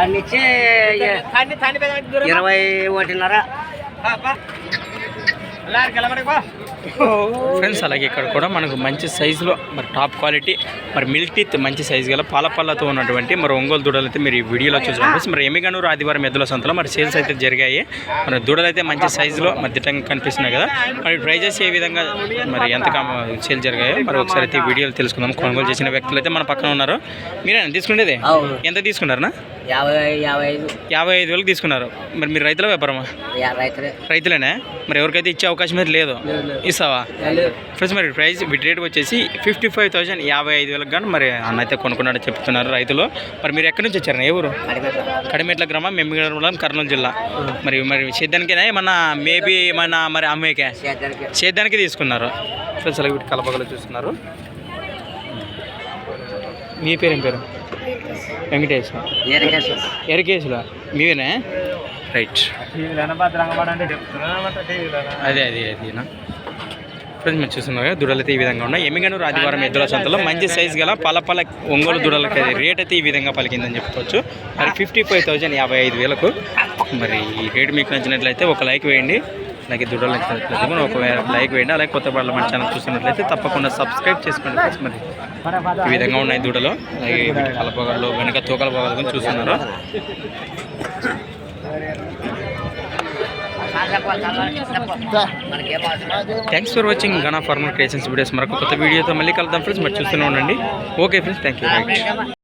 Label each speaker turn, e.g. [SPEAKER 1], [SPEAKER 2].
[SPEAKER 1] దాన్ని ఇచ్చి ఇరవై ఒకటిన్నర.
[SPEAKER 2] ఫ్రెండ్స్ అలాగే ఇక్కడ కూడా మనకు మంచి సైజులో మరి టాప్ క్వాలిటీ మరి మిల్క్ టీత్ మంచి సైజు గల పాల పళ్ళతో ఉన్నటువంటి మరి ఒంగోలు దూడలు అయితే మీరు ఈ వీడియోలో చూసుకోవచ్చు మరి ఎమ్మిగనూరు ఆదివారం ఎద్దుల సంతలో మరి సేల్స్ అయితే జరిగాయి. మరి దూడలు అయితే మంచి సైజులో మరి దిట్టంగా కనిపిస్తున్నాయి కదా. మరి ప్రైజెస్ ఏ విధంగా మరి ఎంత సేల్ జరిగాయో మరి ఒకసారి అయితే ఈ వీడియోలు తెలుసుకుందాం. కొనుగోలు చేసిన వ్యక్తులు అయితే మన పక్కన ఉన్నారు. మీరేనా? తీసుకునేది? ఎంత తీసుకున్నారనా?
[SPEAKER 1] యాభై ఐదు
[SPEAKER 2] యాభై ఐదు. వేలకు తీసుకున్నారు. మరి మీరు రైతుల వ్యాపారమా? రైతులేనే? మరి ఎవరికైతే ఇచ్చే అవకాశం అయితే లేదు ఇస్తావా? ఫ్రెండ్స్ మరి ప్రైస్ వీటి రేట్ వచ్చేసి ఫిఫ్టీ ఫైవ్ థౌసండ్ యాభై ఐదు వేలకు కానీ మరి అన్న అయితే కొనుక్కున్నాడు చెప్తున్నారు రైతులు. మరి మీరు ఎక్కడి నుంచి వచ్చారు? ఏ ఊరు?
[SPEAKER 1] కడిమెట్ల.
[SPEAKER 2] గ్రామం మెమ్మిగడ కర్నూలు జిల్లా. మరి మరి సేద్యానికేనా ఏమన్నా మేబీ ఏమన్నా మరి అమ్మేకే?
[SPEAKER 1] సేద్యానికి
[SPEAKER 2] తీసుకున్నారు. ఫ్రెండ్స్ అలాగే వీటి కలపగలు చూస్తున్నారు. మీ పేరు ఏం పేరు? వెంకటేష్. ఎరికేసులా మీవేనా? రైట్ అదే అదే అదేనా ఫ్రెండ్స్ మీరు చూస్తున్నారు కదా దుడలు అయితే ఈ విధంగా ఉన్నాయి. ఎమ్మిగనూరు ఆదివారం ఎద్దుల సంతలో మంచి సైజ్ గల పల పల ఒంగోలు దుడలకి రేట్ అయితే ఈ విధంగా పలికిందని చెప్పుకోవచ్చు. మరి ఫిఫ్టీ ఫైవ్ థౌజండ్ యాభై ఐదు వేలకు మరి ఈ రేటు మీకు నచ్చినట్లయితే ఒక లైక్ వేయండి. అలాగే దుడలు నచ్చినట్లయితే కూడా ఒక లైక్ వేయండి. అలాగే కొత్త వాళ్ళ మన ఛానల్ చూస్తున్నట్లయితే తప్పకుండా సబ్స్క్రైబ్ చేసుకోండి మరి. ఈ విధంగా ఉన్నాయి దూడలు. అలాగే వీటి కలపగలు వెనక తూకల పొగలు చూస్తున్నారు. Thanks for watching Gana formal creations videos మరొక కొత్త వీడియోతో మళ్ళీ కలుద్దాం ఫ్రెండ్స్ మరి చూస్తూనే ఉండండి. Okay friends thank you